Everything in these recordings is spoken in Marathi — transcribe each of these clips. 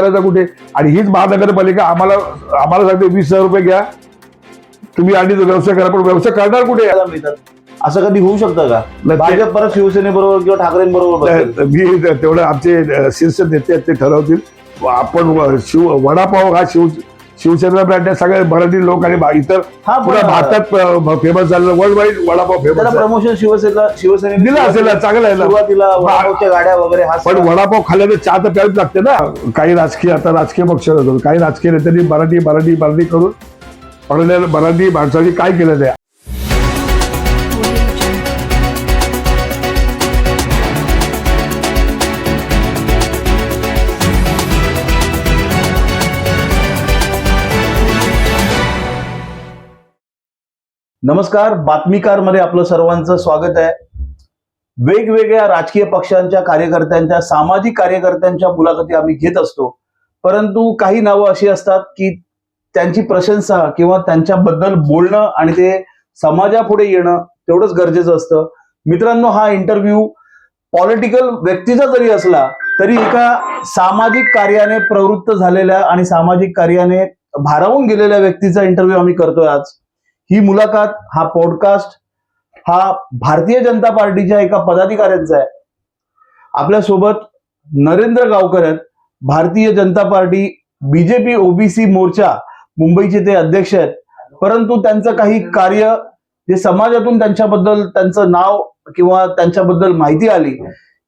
करायचा कुठे? आणि हीच महानगरपालिका आम्हाला आम्हाला सांगते वीस हजार रुपये घ्या. तुम्ही आणि तो व्यवसाय करा पण व्यवसाय करणार कुठे? असं कधी होऊ शकतं का? भाजप परत शिवसेनेबरोबर किंवा ठाकरेंबरोबर. मी तेवढं आमचे शीर्ष नेते आहेत ते ठरवतील. आपण शिव वडापाव हा शिव शिवसेना ब्रँड सगळे मराठी लोक आणि इतर हा पण भारतात फेमस झालेला world wide vada pav famous promotion Shiv Sena शिवसेने दिलं असेल चांगलं आहे ना. सुरुवातीला वडापावच्या गाड्या वगैरे हा पण वडापाव खाल्ल्याने चहा तर प्यावीच लागते ना. काही राजकीय आता राजकीय पक्ष काही राजकीय नेत्यांनी मराठी मराठी मराठी करून मराठी माणसाची काय केलं नाही नमस्कार बातमीकारमध्ये आपलं सर्वांचं स्वागत आहे. वेगवेगळ्या राजकीय पक्षांच्या कार्यकर्त्यांच्या सामाजिक कार्यकर्त्यांच्या मुलाखती आम्ही घेत असतो. परंतु काही नावं अशी असतात की त्यांची प्रशंसा किंवा त्यांच्याबद्दल बोलणं आणि ते समाजापुढे येणं तेवढंच गरजेचं असतं. मित्रांनो हा इंटरव्ह्यू पॉलिटिकल व्यक्तीचा जरी असला तरी एका सामाजिक कार्याने प्रवृत्त झालेल्या आणि सामाजिक कार्याने भारावून गेलेल्या व्यक्तीचा इंटरव्ह्यू आम्ही करतोय आज. ही मुलाखत हा पॉडकास्ट हा भारतीय जनता पार्टीच्या एका पदाधिकाऱ्यांचा आहे. आपल्यासोबत नरेंद्र गावकर आहेत. Bharatiya Janata party BJP OBC Morcha मुंबईचे ते अध्यक्ष आहेत. परंतु त्यांचं काही कार्य जे समाजातून त्यांच्याबद्दल त्यांचं नाव किंवा त्यांच्याबद्दल माहिती आली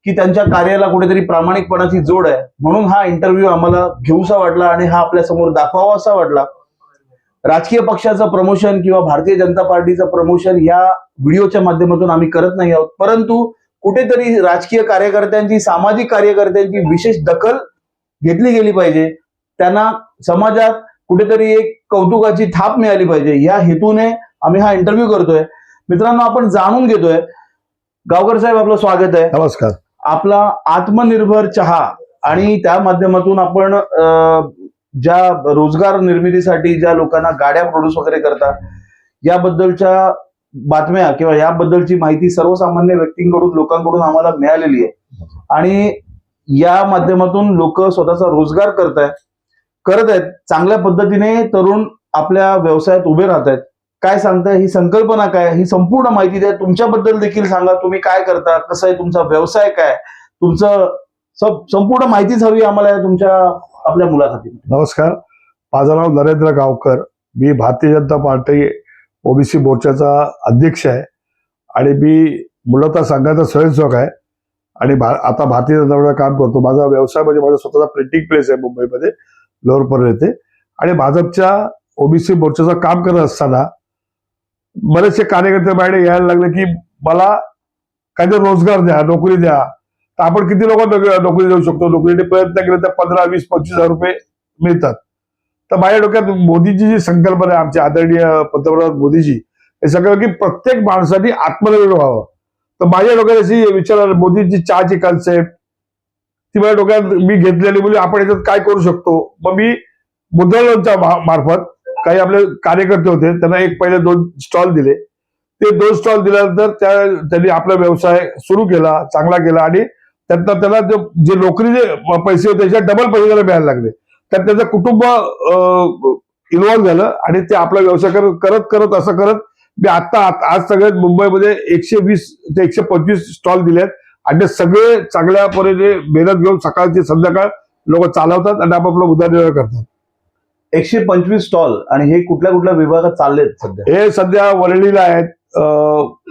की त्यांच्या कार्याला कुठेतरी प्रामाणिकपणाची जोड आहे. म्हणून हा इंटरव्ह्यू आम्हाला घेऊसा वाटला आणि हा आपल्यासमोर दाखवावा असा वाटला. राजकीय पक्षाचं प्रमोशन किंवा भारतीय जनता पार्टीचं प्रमोशन या व्हिडिओच्या माध्यमातून आम्ही करत नाही आहोत. परंतु कुठेतरी राजकीय कार्यकर्त्यांची सामाजिक कार्यकर्त्यांची विशेष दखल घेतली गेली पाहिजे. त्यांना समाजात कुठेतरी एक कौतुकाची थाप मिळाली पाहिजे. या हेतूने आम्ही हा इंटरव्ह्यू करतोय. मित्रांनो आपण जाणून घेतोय. गावकर साहेब आपलं स्वागत आहे. नमस्कार. आपला आत्मनिर्भर चहा आणि त्या माध्यमातून आपण अं, ज्या रोजगार निर्मितीसाठी ज्या लोकांना गाड्या प्रोड्यूस वगैरे करतात याबद्दलच्या बातम्या किंवा याबद्दलची माहिती सर्वसामान्य व्यक्तींकडून लोकांकडून आम्हाला मिळालेली आहे. आणि या माध्यमातून लोक स्वतःचा रोजगार करत आहेत करत आहेत. चांगल्या पद्धतीने तरुण आपल्या व्यवसायात उभे राहत आहेत. काय सांगताय? ही संकल्पना काय? ही संपूर्ण माहिती द्या. तुमच्याबद्दल देखील सांगा. तुम्ही काय करता? कसं आहे? तुमचा व्यवसाय काय? तुमचं संपूर्ण माहितीच हवी आम्हाला तुमच्या आपल्या मुलाखती नमस्कार. माझं नाव नरेंद्र गावकर. मी भारतीय जनता पार्टी ओबीसी मोर्चाचा अध्यक्ष आहे. आणि मी मूलतः संघाचा स्वयंसेवक आहे. आणि भा आता भारतीय जनता काम करतो. माझा व्यवसाय म्हणजे माझा स्वतःचा प्रिंटिंग प्लेस आहे मुंबईमध्ये लोअर येथे. आणि भाजपच्या ओबीसी मोर्चाचं काम करत असताना बरेचसे कार्यकर्ते बाहेर यायला लागले की मला काहीतरी रोजगार द्या नोकरी द्या. तर आपण किती लोक नोकरी देऊ शकतो? नोकरीने प्रयत्न केले तर पंधरा वीस पंचवीस हजार रुपये मिळतात. तर माझ्या डोक्यात मोदीची जी संकल्पना आहे आमचे आदरणीय पंतप्रधान मोदीजी हे सगळं की प्रत्येक माणसाने आत्मनिर्भर व्हावं. तर माझ्या डोक्यात अशी विचार आला, मोदीची चहाची कन्सेप्ट ती माझ्या डोक्यात मी घेतलेली म्हणजे आपण याच्यात काय करू शकतो? मग मी मुद्रा लोनच्या मार्फत काही आपले कार्यकर्ते होते त्यांना एक पहिले दोन स्टॉल दिले. ते दोन स्टॉल दिल्यानंतर त्या त्यांनी आपला व्यवसाय सुरू केला चांगला केला आणि त्यातनं त्याला जे जे नोकरीचे पैसे होते त्याच्या डबल पैसे त्याला मिळायला लागले. तर त्याचं कुटुंब इन्व्हॉल्व्ह झालं आणि ते आपला व्यवसाय करत करत करत असं करत मी आता आज सगळ्यात मुंबईमध्ये एकशे वीस ते एकशे पंचवीस स्टॉल दिलेत. आणि ते सगळे चांगल्या परीने मेहनत घेऊन सकाळची संध्याकाळ लोक चालवतात आणि आपापला उदरनिर्वाह करतात. एकशे पंचवीस स्टॉल आणि हे कुठल्या कुठल्या विभागात चाललेत सध्या? हे सध्या वरळीला आहेत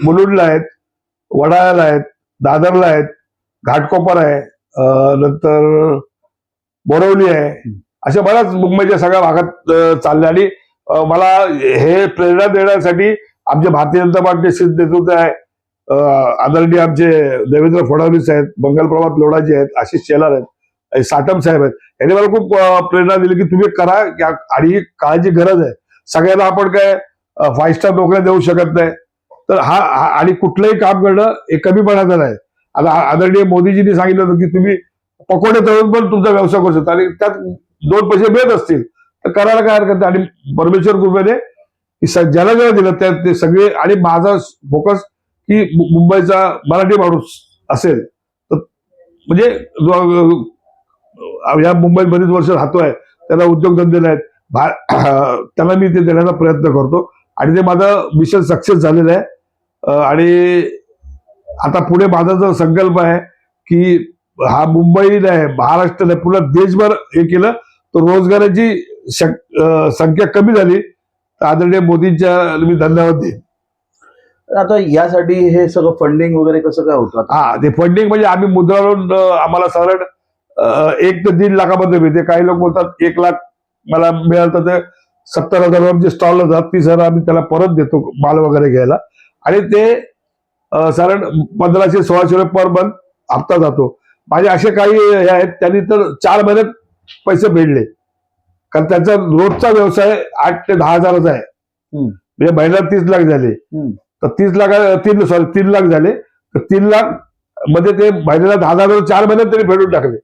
मुलुंडला आहेत वडाळ्याला आहेत दादरला आहेत घाटकोपर आहे नंतर बोरवली आहे अशा बऱ्याच मुंबईच्या सगळ्या भागात चालल्या. चालले आणि मला हे प्रेरणा देण्यासाठी आमचे भारतीय जनता पार्टीचे नेतृत्व आहे आदरणीय आमचे देवेंद्र फडणवीस आहेत मंगलप्रभात लोढाजी आहेत आशिष शेलार आहेत साटम साहेब आहेत. यांनी मला खूप प्रेरणा दिली की तुम्ही करा आणि काळाची गरज आहे. सगळ्यांना आपण काय फाईव्ह स्टार नोकऱ्या देऊ शकत नाही. तर हा हा- आणि कुठलंही काम करणं हे कमीपणाचं नाही. आता आदरणीय मोदीजींनी सांगितलं होतं की तुम्ही पकोडे तळून पण तुमचा व्यवसाय करू शकता. आणि त्यात दोन पैसे मिळत असतील तर करायला काय हरकत नाही. आणि परमेश्वर कृपेने की स- ज्याला ज्याला दिलं त्या ते सगळे आणि माझा फोकस की मुंबईचा मराठी माणूस असेल तर म्हणजे जो- या मुंबईत बरीच वर्ष राहतोय त्याला उद्योगधंदे आहेत भा- त्याला मी ते देण्याचा प्रयत्न करतो. आणि ते माझं मिशन सक्सेस झालेलं आहे. आणि आता पुढे माझा जो संकल्प आहे की हा मुंबई नाही महाराष्ट्र नाही पुन्हा देशभर हे केलं तर रोजगाराची संख्या कमी झाली. तर आदरणीय मोदींच्या मी धन्यवाद देईन. आता यासाठी हे सगळं फंडिंग वगैरे कसं काय होतं? हा ते फंडिंग म्हणजे आम्ही मुद्रा लोन आम्हाला साधारण एक ते दीड लाखामध्ये मिळते. काही लोक बोलतात एक लाख मला मिळालं तर ते सत्तर हजार जे स्टॉल होतात तीस हजार आम्ही त्याला परत देतो माल वगैरे घ्यायला. आणि ते साधारण पंधराशे सोळाशे रुपये पर मंथ हप्ता जातो. माझे असे काही हे आहेत त्यांनी तर चार महिन्यात पैसे फेडले कारण त्यांचा रोजचा व्यवसाय आठ ते दहा हजाराचा आहे. म्हणजे महिन्यात तीस लाख झाले. तर तीस लाख तीन सॉरी तीन लाख झाले. तर तीन लाखमध्ये ते महिन्याला दहा हजार चार महिन्यात तरी फेडून टाकले.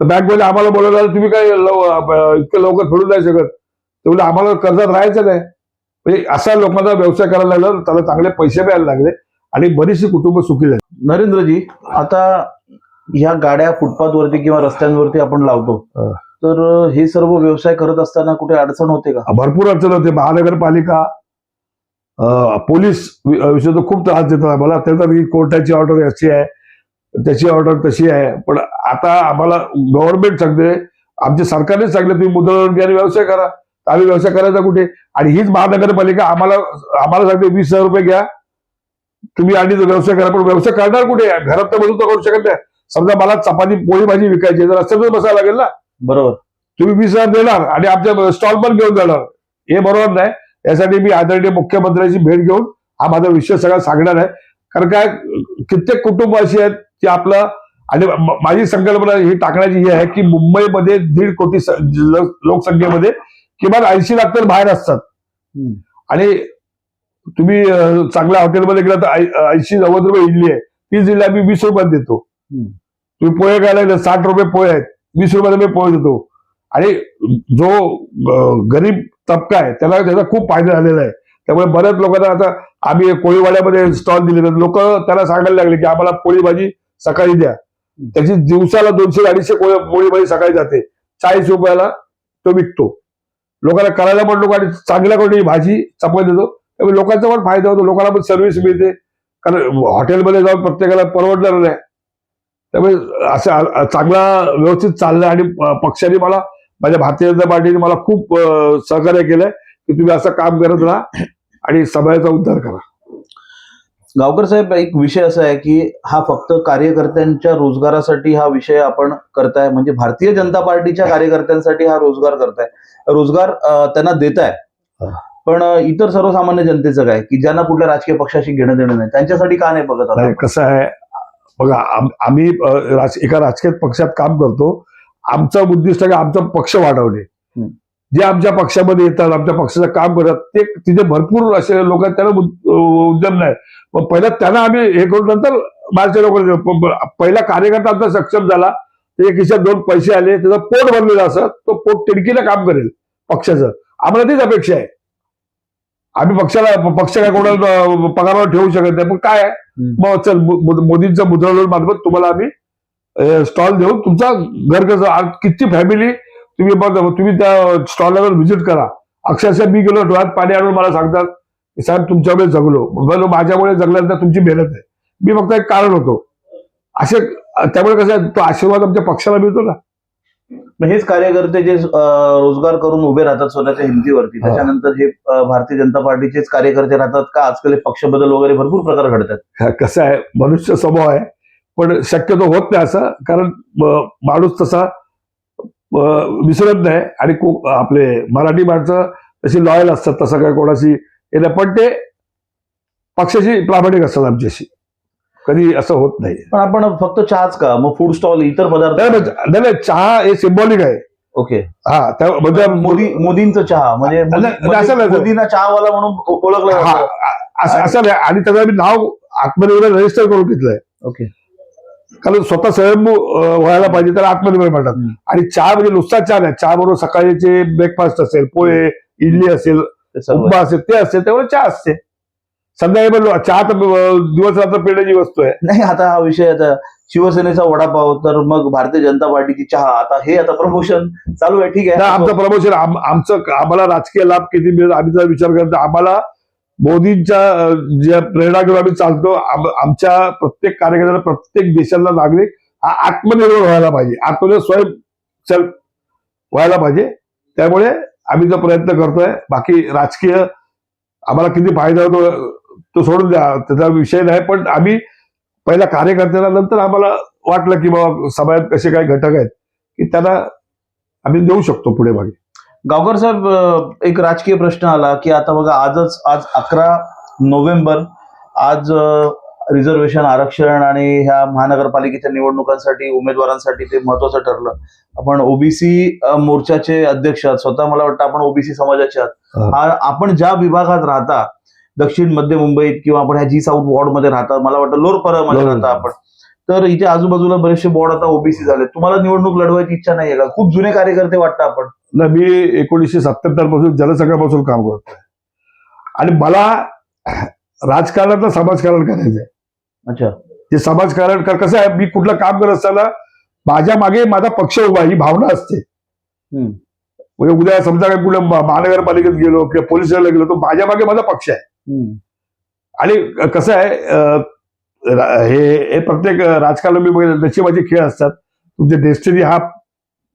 तर बँकवाले आम्हाला बोलवलं तुम्ही काय इतकं लवकर फेडून नाही शकत. ते बोलले आम्हाला कर्जात राहायचं नाही. म्हणजे असा लोकांना व्यवसाय करायला लागला त्याला चांगले पैसे मिळायला लागले. आणि बरीचशी कुटुंब सुखी झाली. नरेंद्रजी आता ह्या गाड्या फुटपाथ वरती किंवा रस्त्यांवरती आपण लावतो. तर हे सर्व व्यवसाय करत असताना कुठे अडचण होते का? भरपूर अडचण होते. महानगरपालिका पोलीस विषय तर खूप त्रास देतात आम्हाला. ते तर ही कोर्टाची ऑर्डर अशी आहे त्याची ऑर्डर तशी आहे. पण आता आम्हाला गव्हर्नमेंट सांगते आमच्या सरकारनेच सांगितलं तुम्ही मुद्रा व्यवसाय करा. आम्ही व्यवसाय करायचा कुठे? आणि हीच महानगरपालिका आम्हाला आम्हाला सांगते वीस हजार रुपये घ्या. तुम्ही आणि व्यवसाय करा पण व्यवसाय करणार कुठे? घरात तर बसून करू शकत नाही. समजा मला चपाती पोळी भाजी विकायची तर रस्त्यातच बसायला लागेल ना? बरोबर. तुम्ही वीस हजार देणार आणि आमच्या स्टॉल पण घेऊन जाणार. हे बरोबर नाही. यासाठी मी आदरणीय मुख्यमंत्र्यांची भेट घेऊन हा माझा विषय सगळा सांगणार आहे. कारण काय कित्येक कुटुंब अशी आहेत की आपलं आणि माझी संकल्पना ही टाकण्याची ही आहे की मुंबईमध्ये दीड कोटी लोकसंख्येमध्ये किमान ऐंशी लाख तर बाहेर असतात. आणि तुम्ही चांगल्या हॉटेलमध्ये गेला तर ऐंशी नव्वद रुपये इडली आहे. तीच इडली आम्ही वीस रुपयात देतो. तुम्ही पोहे खायला साठ रुपये पोहे आहेत. वीस रुपयाला मी पोहे देतो. आणि जो गरीब तबका आहे त्याला त्याचा खूप फायदा झालेला आहे. त्यामुळे बऱ्याच लोकांना आता आम्ही कोळीवाड्यामध्ये स्टॉल दिले लोक त्याला सांगायला लागले की आम्हाला पोळी भाजी सकाळी द्या. त्याची दिवसाला दोनशे अडीचशे पोळी भाजी सकाळी जाते. चाळीस रुपयाला तो विकतो. लोकांना करायला पण लोक आणि चांगल्या क्वालिटी भाजी चपाती देतो. त्यामुळे लोकांचा पण फायदा होतो लोकांना पण सर्व्हिस मिळते. कारण हॉटेलमध्ये जाऊन प्रत्येकाला परवडणार नाही. त्यामुळे असं चांगला व्यवस्थित चाललंय आणि पक्षाने मला माझ्या भारतीय जनता पार्टीने मला खूप सहकार्य केलंय की तुम्ही असं काम करत राहा आणि समाजाचा उद्धार करा. गावकर साहेब एक विषय असा आहे की हा फक्त कार्यकर्त्यांच्या रोजगारासाठी हा विषय आपण करताय. म्हणजे भारतीय जनता पार्टीच्या कार्यकर्त्यांसाठी हा रोजगार करताय. रोजगार त्यांना देताय. पण इतर सर्वसामान्य जनतेचं काय? की ज्यांना कुठल्या राजकीय पक्षाशी घेणं देणं नाही. त्यांच्यासाठी का नाही बघत आता? कसं आहे बघा आम- आम्ही राज- एका राजकीय पक्षात काम करतो. आमचं उद्दिष्ट आहे की आमचा पक्ष वाढवणे. जे आमच्या पक्षामध्ये येतात आमच्या पक्षाचं काम करतात ते तिथे भरपूर असे लोक आहेत त्यांना उद्यम नाही. पण पहिला त्यांना आम्ही हे करून नंतर बाहेरच्या लोकांना पहिला कार्यकर्ता आमचा सक्षम झाला. त्याच्या खिशात दोन पैसे आले त्याचं पोट भरलेलं असं तो पोट तिडकीला काम करेल पक्षाचं. आम्हाला तीच अपेक्षा आहे. आम्ही पक्षाला पक्ष काय कोणाला पगारावर ठेवू शकत नाही. पण काय आहे? मग चल मो- मो- मोदींचं मुद्रा लोन मार्फत तुम्हाला आम्ही स्टॉल देऊन तुमचा घर कसं आज किती फॅमिली तुम्ही बघा तुम्ही त्या स्टॉलला व्हिजिट करा. अक्षरशः मी गेलो डोळ्यात पाणी आणून मला सांगतात साहेब तुमच्यामुळे जगलो. माझ्यामुळे जगल्यानंतर तुमची मेहनत आहे. मी फक्त एक कारण होतो. असे त्यामुळे कसं आहे, तो आशीर्वाद आमच्या पक्षाला मिळतो ना. मग हेच कार्यकर्ते जे रोजगार करून उभे राहतात स्वतःच्या हिमतीवरती. त्याच्यानंतर हे भारतीय जनता पार्टीचेच कार्यकर्ते राहतात का? आजकाल पक्ष बदल वगैरे भरपूर प्रकार घडतात. हा, कसं आहे मनुष्य स्वभाव आहे पण शक्यतो होत नाही असं कारण माणूस तसा विसरत नाही आणि आपले मराठी माणसं तशी लॉयल असतात तसं काय कोणाशी पण ते पक्षाशी प्रामाणिक असतात आमच्याशी. कधी असं होत नाही. पण आपण फक्त चहाच का मग फूड स्टॉल इतर पदार्थ नाही नाही, चहा हे सिम्बॉलिक आहे. ओके हा त्या म्हणजे मोदी मोदींचा चहा म्हणजे नाही, मोदी- नाही, असं नाही. मोदींना चहावाला म्हणून ओ- ओळखलं हा जातं. असं असं नाही आणि त्याचं मी नाव आत्मनिर्भर रजिस्टर करून घेतलंय. ओके कारण स्वतः स्वयंभू अं, व्हायला पाहिजे त्याला आत्मनिर्भर म्हणतात. हम्म. आणि चहा म्हणजे नुसता चहा नाही चहा बरोबर सकाळीचे ब्रेकफास्ट असेल पोहे इडली असेल ते सर्व. उपमा असेल ते असते त्यामुळे चहा असते. संध्याकाळी पण चहा तर दिवस रात्र पिण्याची वस्तू आहे. नाही आता हा विषय आता शिवसेनेचा वडापाव तर मग भारतीय जनता पार्टीची चहा आता हे आता प्रमोशन चालू आहे ठीक आहे. आमचं प्रमोशन आम- आमचं आम्हाला राजकीय लाभ किती मिळेल आम्ही जर विचार करतो आम्हाला मोदींच्या ज्या प्रेरणा घेऊन आम्ही चालतो आम- आमच्या प्रत्येक कार्यकर्त्याला प्रत्येक देशातला नागरिक हा आत्मनिर्भर व्हायला पाहिजे. आत्मनिर्भर स्वयं सेल्फ व्हायला पाहिजे. त्यामुळे आम्ही जो प्रयत्न करतोय. बाकी राजकीय आम्हाला किती फायदा होतो तो सोडून द्या त्याचा विषय नाही पण आम्ही पहिल्या कार्यकर्त्याला नंतर आम्हाला वाटलं की बाबा समाजात कसे काही घटक आहेत की त्यांना आम्ही देऊ शकतो पुढे मागे. गावकर साहेब एक राजकीय प्रश्न आला की आता बघा आजच आज अकरा नोव्हेंबर आज रिझर्वेशन आरक्षण आणि ह्या महानगरपालिकेच्या निवडणुकांसाठी उमेदवारांसाठी ते महत्वाचं ठरलं. आपण ओबीसी मोर्चाचे अध्यक्ष आहात स्वतः मला वाटतं आपण ओबीसी समाजाचे आहात. आपण ज्या विभागात राहता दक्षिण मध्य मुंबईत किंवा आपण ह्या जी साऊथ वॉर्डमध्ये राहता मला वाटतं लोरपरामध्ये लोर. राहता आपण. तर इथे आजूबाजूला बरेचसे वॉर्ड आता ओबीसी झाले तुम्हाला निवडणूक लढवायची इच्छा नाहीये का? खूप जुने कार्यकर्ते वाटतं आपण. ना मी एकोणीसशे सत्याहत्तरपासून जनसंघापासून काम करतोय. आणि मला राजकारणातलं समाजकारण करायचंय. अच्छा. ते समाजकारण कर- कसं आहे मी कुठलं काम करत असताना माझ्या मागे माझा पक्ष उभा ही भावना असते. म्हणजे उद्या समजा काय कुठे महानगरपालिकेत गेलो किंवा पोलीस गेलो तर माझ्या मागे माझा पक्ष आहे. आणि कसं आहे हे हे प्रत्येक राजकारण मी बघितलं नशिबाचे खेळ असतात. तुमचे डेस्टिनी हा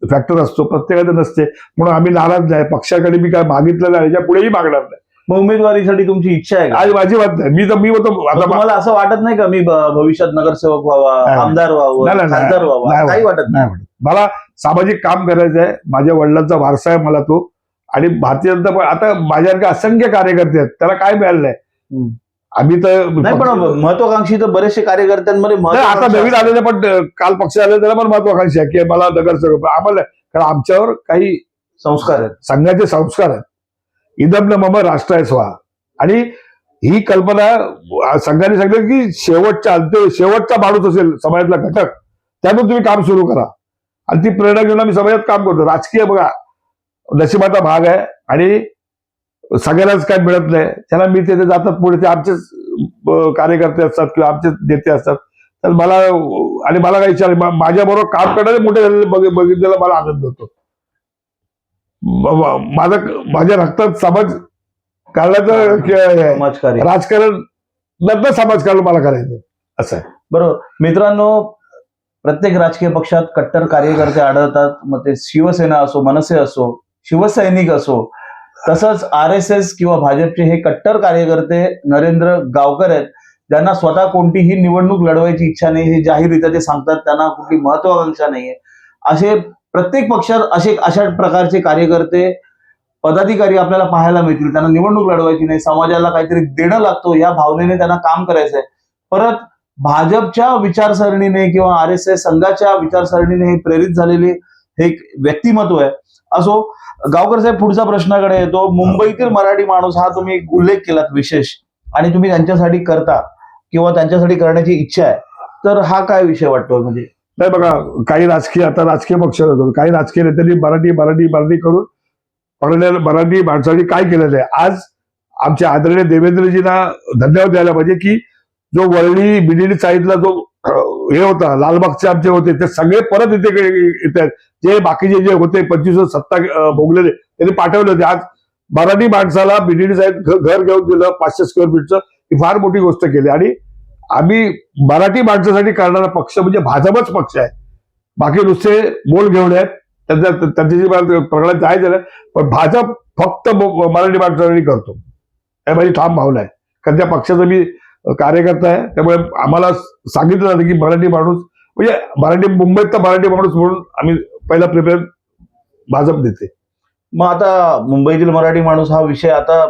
फॅक्टर असतो प्रत्येकाचं नसते. म्हणून आम्ही नाराज नाही. पक्षाकडे मी काय मागितलं नाही याच्या पुढेही मागणार नाही. मग उमेदवारीसाठी तुमची इच्छा आहे का? आज माझी नाही. मी तर मी तुम्हाला असं वाटत नाही का मी भविष्यात नगरसेवक व्हावा. आमदार व्हावं खासदार व्हावा? काही वाटत. नाही. मला सामाजिक काम करायचं आहे माझ्या वडिलांचा वारसा आहे मला तो. आणि भारतीय जनता पार्टी आता माझ्यासारखे असंख्य कार्यकर्ते आहेत त्याला काय मिळालं नाही. आम्ही तर नाही पण महत्वाकांक्षी तर बरेचसे कार्यकर्त्यांमध्ये नाही, आता महत्वाकांक्षा नवीन आलेले पण अं, काल पक्ष आले त्याला पण महत्वाकांक्षी आहे की मला नगरसेवक आम्हाला कारण आमच्यावर काही संस्कार आहेत. संघाचे संस्कार आहेत. इदम न मम राष्ट्र आहे स्वा. आणि ही कल्पना अं, संघाने सांगितलं की शेवटच्या अंत्य शेवटचा माणूस असेल समाजातला घटक त्यातून तुम्ही काम सुरू करा. आणि ती प्रेरणा घेऊन आम्ही समाजात काम करतो. राजकीय बघा नशिबाचा भाग आहे आणि सगळ्यालाच काय मिळत नाही. त्याला मी तिथे जातात पुढे. ते आमचेच कार्यकर्ते असतात किंवा आमचेच नेते असतात. तर मला आणि मला काही विचार माझ्या बरोबर काम करणारे मोठे झालेले बघ- बघितलेला मला आनंद होतो. माझं माझ्या रक्तात समाज काढण्याचं राजकारण नंतर समाजकारण मला करायचं असं आहे. बरोबर. मित्रांनो प्रत्येक राजकीय पक्षात कट्टर कार्यकर्ते आढळतात. मग ते शिवसेना असो मनसे असो शिवसैनिक असो तसंच आर एस एस किंवा भाजपचे हे कट्टर कार्यकर्ते नरेंद्र गावकर आहेत ज्यांना स्वतः कोणतीही निवडणूक लढवायची इच्छा नाही हे जाहीररित्या ते सांगतात त्यांना कुठली महत्वाकांक्षा नाहीये असे प्रत्येक पक्षात असे अशा प्रकारचे कार्यकर्ते पदाधिकारी आपल्याला पाहायला मिळतील. त्यांना निवडणूक लढवायची नाही समाजाला काहीतरी देणं लागतो या भावनेने त्यांना काम करायचंय परत भाजपच्या विचारसरणीने किंवा आर एस एस संघाच्या विचारसरणीने हे प्रेरित झालेले हे एक व्यक्तिमत्व आहे. असो गावकर साहेब पुढचा प्रश्नाकडे येतो. मुंबईतील मराठी माणूस हा तुम्ही एक उल्लेख केलात विशेष. आणि तुम्ही त्यांच्यासाठी करता किंवा त्यांच्यासाठी करण्याची इच्छा आहे तर हा काय विषय वाटतो म्हणजे? नाही बघा काही राजकीय आता राजकीय पक्ष काही राजकीय नेत्यांनी मराठी मराठी मराठी करून मराठी माणसांनी काय केलेलं आहे? आज आमच्या आदरणीय देवेंद्रजींना धन्यवाद द्यायला पाहिजे की जो वर्णी बिडीने चाळीतला जो हे होता लालबागचे आमचे होते ते सगळे परत इथे येत आहेत. जे बाकीचे जे होते पंचवीस सत्ता भोगलेले त्यांनी पाठवले होते. आज मराठी माणसाला बीडीडी साहेब घर घेऊन दिलं पाचशे स्क्वेअर फीटचं ही फार मोठी गोष्ट केली. आणि आम्ही मराठी माणसासाठी करणारा पक्ष म्हणजे भाजपच पक्ष आहे. बाकी नुसते बोल घेऊन आहेत. त्यांच्या त्यांच्याशी मला प्रकरणात जायचं नाही पण भाजप फक्त मराठी माणसासाठी करतो. हे माझी ठाम भावना आहे. कारण त्या पक्षाचं मी कार्यकर्ता आहे. त्यामुळे आम्हाला सांगितलं जातं की मराठी माणूस म्हणजे मराठी मुंबईत तर मराठी माणूस म्हणून आम्ही पहिला प्रिफरन्स भाजप देते. मग आता मुंबईतील मराठी माणूस हा विषय आता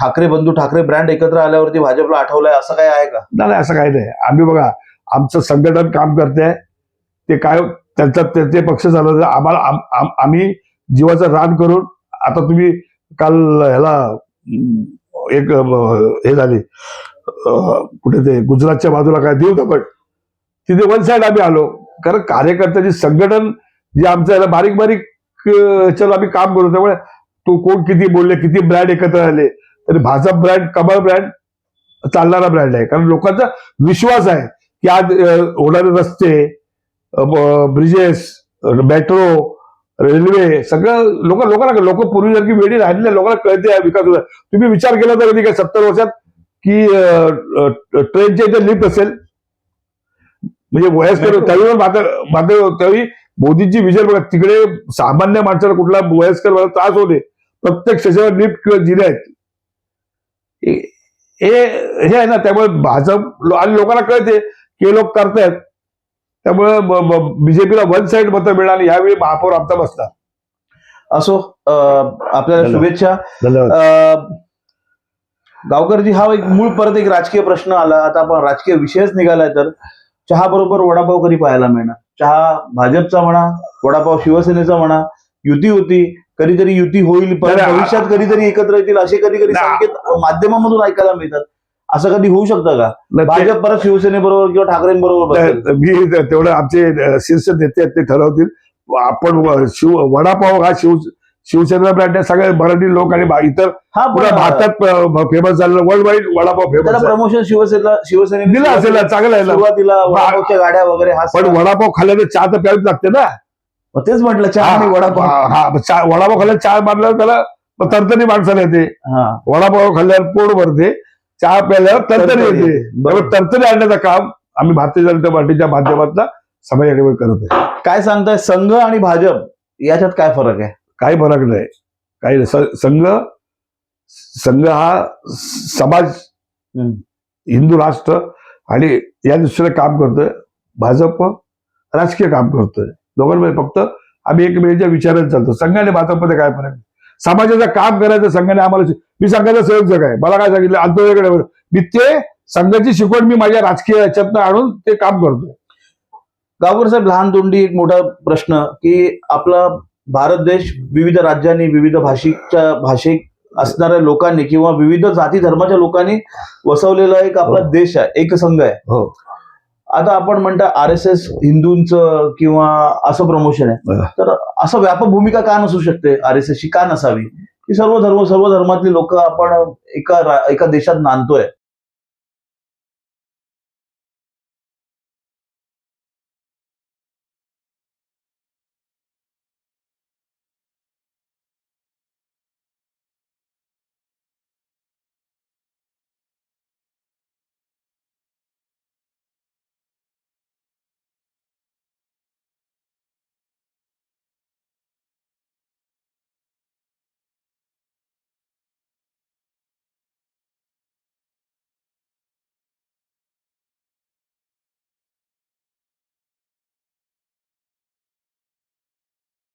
ठाकरे बंधू ठाकरे ब्रँड एकत्र आल्यावरती भाजपला आठवलाय असं काय आहे का? नाही असं काही नाही. आम्ही बघा आमचं संघटन काम करते ते काय त्यांचा ते पक्ष झालं आम्हाला आम- आम- आम्ही जीवाचं रान करून आता तुम्ही काल ह्याला एक हे झाली. कुठे ते गुजरातच्या बाजूला काय देऊ दपट तिथे वन साईड आम्ही आलो. कारण कार्यकर्त्याची संघटन जे आमचं याला बारीक बारीक चलो आम्ही काम करू त्यामुळे तो कोण किती बोलले किती ब्रँड एकत्र आले. तरी भाजप ब्रँड कमळ ब्रँड चालणारा ब्रँड आहे. कारण लोकांचा विश्वास आहे की आज होणारे रस्ते ब्रिजेस मेट्रो रेल्वे सगळं लोक लोकांना लोक पूर्वीसारखी वेळी राहिलेल्या लोकांना कळते विकास तुम्ही विचार केला तर कधी काय सत्तर वर्षात की ट्रेनच्या इथे लिफ्ट असेल म्हणजे वयस्कर. त्यावेळी मात्र मात्र त्यावेळी मोदींची विजय बघा तिकडे सामान्य माणसाला कुठला वयस्कर त्रास होते प्रत्येक स्टेशनवर लिफ्ट किंवा जिने आहेत हे आहे ना त्यामुळे भाजप आणि लोकांना कळते की हे लोक करतायत त्यामुळे बीजेपीला वन साईड मतं मिळणार आणि यावेळी महापौर आमचा बसणार असो आपल्याला. शुभेच्छा गावकरजी हा एक मूळ परत एक राजकीय प्रश्न आला. आता आपण राजकीय विषयच निघालाय तर चहा बरोबर वडापाव कधी पाहायला मिळणार? चहा भाजपचा म्हणा वडापाव शिवसेनेचा म्हणा युती होती कधीतरी युती होईल पण भविष्यात कधीतरी एकत्र येतील असे कधी कधी. संकेत माध्यमामधून ऐकायला मिळतात. असं कधी होऊ शकतं का? भाजप परत शिवसेनेबरोबर किंवा ठाकरेंबरोबर मी ते- तेवढं आमचे शीर्ष नेते आहेत ते ठरवतील. आपण शिव वडापाव हा शिव शिवसेना ब्रँड सगळे मराठी लोक आणि इतर हा पण भारतात फेमस झालेला वर्ल्ड वाईड वडापाव त्याला फेमस प्रमोशन शिवसेना शिवसेनेने दिला असेल ना, चांगलं आहे ना. सुरुवातीला वडापावच्या गाड्या वगैरे हा पण वडापाव खाल्ल्याने चहा तर प्यावीच लागते ना. मग तेच म्हटलं चहा आणि वडापाव. हा हा, मग चहा- वडापाव खाल्ल्यावर चहा मारल्यावर त्याला मग तरतरी माणसाला येते. हा. वडापाव खाल्ल्यावर पोट भरते चहा प्यायल्यावर तरतरी तरतरी येते. येते. बरोबर. त्यामुळे तरतरी आणण्याचं काम आम्ही भारतीय जनता पार्टीच्या माध्यमातून समाजाकडे करत आहे. काय सांगताय संघ आणि भाजप याच्यात काय फरक आहे? काही फरक नाही. काही संघ संघ हा समाज. हिंदू राष्ट्र आणि या दृष्टीने काम करतोय. भाजप राजकीय काम करतोय. दोघांमध्ये फक्त आम्ही एकमेकांच्या विचारात चालतो. संघ आणि भाजपमध्ये काय फरक. समाजाचं काम करायचं संघाने आम्हाला मी संघाचा संयोजक आहे. मला काय सांगितलं? आंदोलनाकडे मी ते संघाची शिकवण मी माझ्या राजकीय याच्यातनं आणून ते काम करतोय. गावकर साहेब लहान तोंडी एक मोठा प्रश्न की आपला भारत देश विविध राज्यांनी विविध भाषिकच्या भाषिक असणाऱ्या लोकांनी किंवा विविध जाती धर्माच्या लोकांनी वसवलेला एक आपला हो. देश आहे एक संघ आहे. हो. आता आपण म्हणता आर एस एस हिंदूंचं किंवा असं प्रमोशन आहे. तर असं व्यापक भूमिका का नसू शकते? आर एस ची का नसावी? की सर्व धर्म सर्व धर्मातली लोक आपण एका एका देशात नांदतोय.